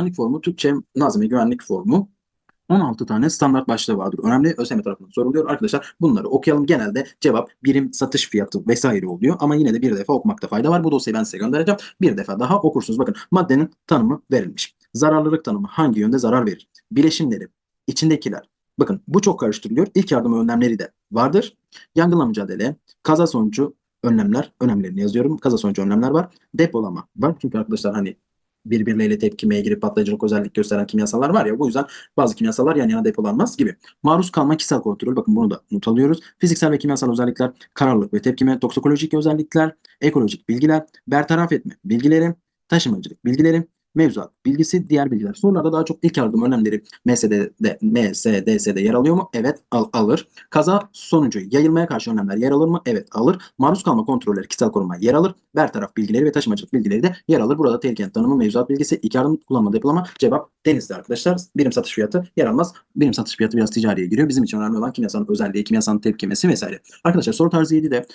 güvenlik formu, Türkçe nazmi güvenlik formu 16 tane standart başlığı vardır. Önemli ÖSYM tarafından soruluyor. Arkadaşlar bunları okuyalım. Genelde cevap birim satış fiyatı vesaire oluyor. Ama yine de bir defa okumakta fayda var. Bu dosyayı ben size göndereceğim. Bir defa daha okursunuz. Bakın maddenin tanımı verilmiş. Zararlılık tanımı hangi yönde zarar verir? Bileşimleri, içindekiler. Bakın bu çok karıştırılıyor. İlk yardım önlemleri de vardır. Yangınla mücadele, kaza sonucu önlemler, önemlerini yazıyorum. Kaza sonucu önlemler var. Depolama var. Çünkü arkadaşlar hani birbirleriyle tepkimeye girip patlayıcılık özellik gösteren kimyasallar var ya bu yüzden bazı kimyasallar yan yana depolanmaz gibi. Maruz kalma kişisel kontrol bakın bunu da not alıyoruz. Fiziksel ve kimyasal özellikler, kararlılık ve tepkime, toksikolojik özellikler, ekolojik bilgiler, bertaraf etme bilgileri, taşımacılık bilgileri, mevzuat bilgisi, diğer bilgiler. Sorularda daha çok ilk yardım önlemleri MSD'de, MSDS'de yer alıyor mu? Evet al- alır. Kaza sonucu yayılmaya karşı önlemler yer alır mı? Evet alır. Maruz kalma kontrolleri, kişisel koruma yer alır. Bertaraf bilgileri ve taşımacılık bilgileri de yer alır. Burada tehlikenin tanımı, mevzuat bilgisi, ilk yardım kullanma, depolama, cevap denizde arkadaşlar. Birim satış fiyatı yer almaz. Birim satış fiyatı biraz ticariye giriyor. Bizim için önemli olan kimyasalın özelliği, kimyasalın tepkimesi vesaire. Arkadaşlar soru tarzı 7'de